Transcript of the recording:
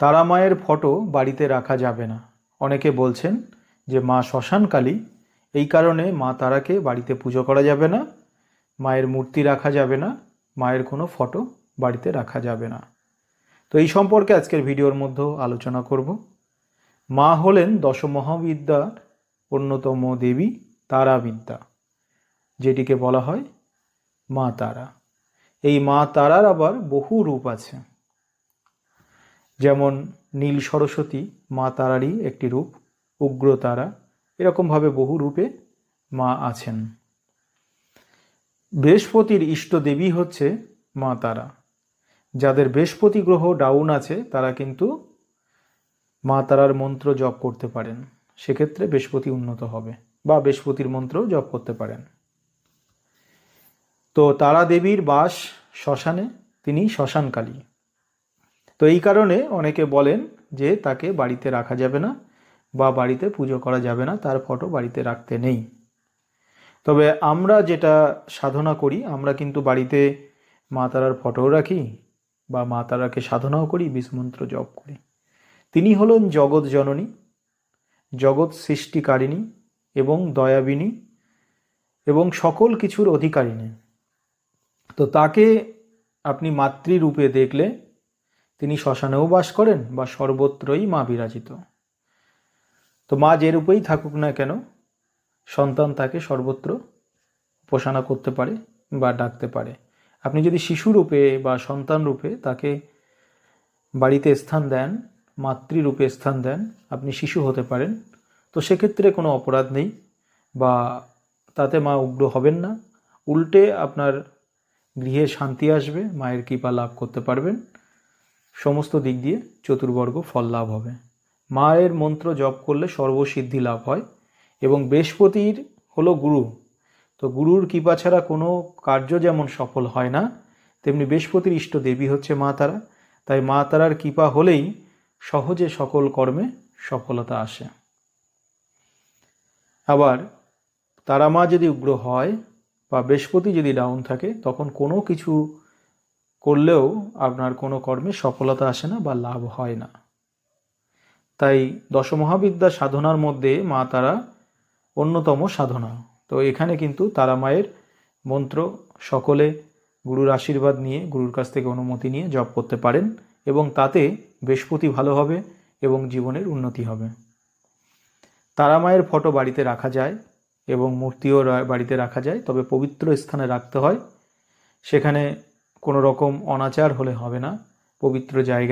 তারা মায়ের ফটো বাড়িতে রাখা যাবে না। অনেকে বলছেন যে মা শ্মশানকালী এই কারণে মা তারাকে বাড়িতে পুজো করা যাবে না, মায়ের মূর্তি রাখা যাবে না, মায়ের কোনো ফটো বাড়িতে রাখা যাবে না। তো এই সম্পর্কে আজকের ভিডিওর মধ্যেও আলোচনা করব। মা হলেন দশমহাবিদ্যার অন্যতম দেবী তারাবিদ্যা, যেটিকে বলা হয় মা তারা। এই মা তারার আবার বহু রূপ আছে। যেমন নীল সরস্বতী, মা তারারই একটি রূপ, উগ্র তারা, এরকমভাবে বহু রূপে মা আছেন। বৃহস্পতির ইষ্ট দেবী হচ্ছে মা তারা। যাদের বৃহস্পতি গ্রহ ডাউন আছে, তারা কিন্তু মা তারার মন্ত্র জপ করতে পারেন। সেক্ষেত্রে বৃহস্পতি উন্নত হবে বা বৃহস্পতির মন্ত্র জপ করতে পারেন। তো তারা দেবীর বাস শ্মশানে, তিনি শ্মশানকালী। তো এই কারণে অনেকে বলেন যে তাকে বাড়িতে রাখা যাবে না বা বাড়িতে পুজো করা যাবে না, তার ফটো বাড়িতে রাখতে নেই। তবে আমরা যেটা সাধনা করি, আমরা কিন্তু বাড়িতে মা তারার ফটোও রাখি বা মা তারাকে সাধনাও করি বিষমন্ত্র জপ করি। তিনি হলেন জগৎ জননী, জগৎ সৃষ্টিকারিণী এবং দয়াবিনী এবং সকল কিছুর অধিকারিণী। তো তাকে আপনি মাতৃরূপে দেখলে তিনি শ্মশানেও বাস করেন বা সর্বত্রই মা বিরাজিত। তো মা যে রূপেই থাকুক না কেন, সন্তান তাকে সর্বত্র উপাসনা করতে পারে বা ডাকতে পারে। আপনি যদি শিশু রূপে বা সন্তান রূপে তাকে বাড়িতে স্থান দেন মাতৃরূপে স্থান দেন, আপনি শিশু হতে পারেন, তো সেক্ষেত্রে কোনো অপরাধ নেই বা তাতে মা উগ্র হবেন না। উল্টে আপনার গৃহে শান্তি আসবে, মায়ের কৃপা লাভ করতে পারবেন। সমস্ত দিক দিয়ে চতুর্বর্গ ফল লাভ হবে। মায়ের মন্ত্র জপ করলে সর্বসিদ্ধি লাভ হয় এবং বৃহস্পতির হলো গুরু। তো গুরুর কৃপা ছাড়া কোনো কার্য যেমন সফল হয় না, তেমনি বৃহস্পতির ইষ্ট দেবী হচ্ছে মা তারা। তাই মা তারার কৃপা হলেই সহজে সকল কর্মে সফলতা আসে। আবার তারা মা যদি উগ্র হয় বা বৃহস্পতি যদি ডাউন থাকে, তখন কোনো কিছু করলেও আপনার কোনো কর্মে সফলতা আসে না বা লাভ হয় না। তাই দশমহাবিদ্যা সাধনার মধ্যে মা তারা অন্যতম সাধনা। তো এখানে কিন্তু তারা মায়ের মন্ত্র সকলে গুরুর আশীর্বাদ নিয়ে গুরুর কাছ থেকে অনুমতি নিয়ে জপ করতে পারেন এবং তাতে বৃহস্পতি ভালো হবে এবং জীবনের উন্নতি হবে। তারা মায়ের ফটো বাড়িতে রাখা যায় এবং মূর্তিও বাড়িতে রাখা যায়, তবে পবিত্র স্থানে রাখতে হয়। সেখানে কোনো রকম অনাচার হলে হবে না পবিত্র জায়গায়।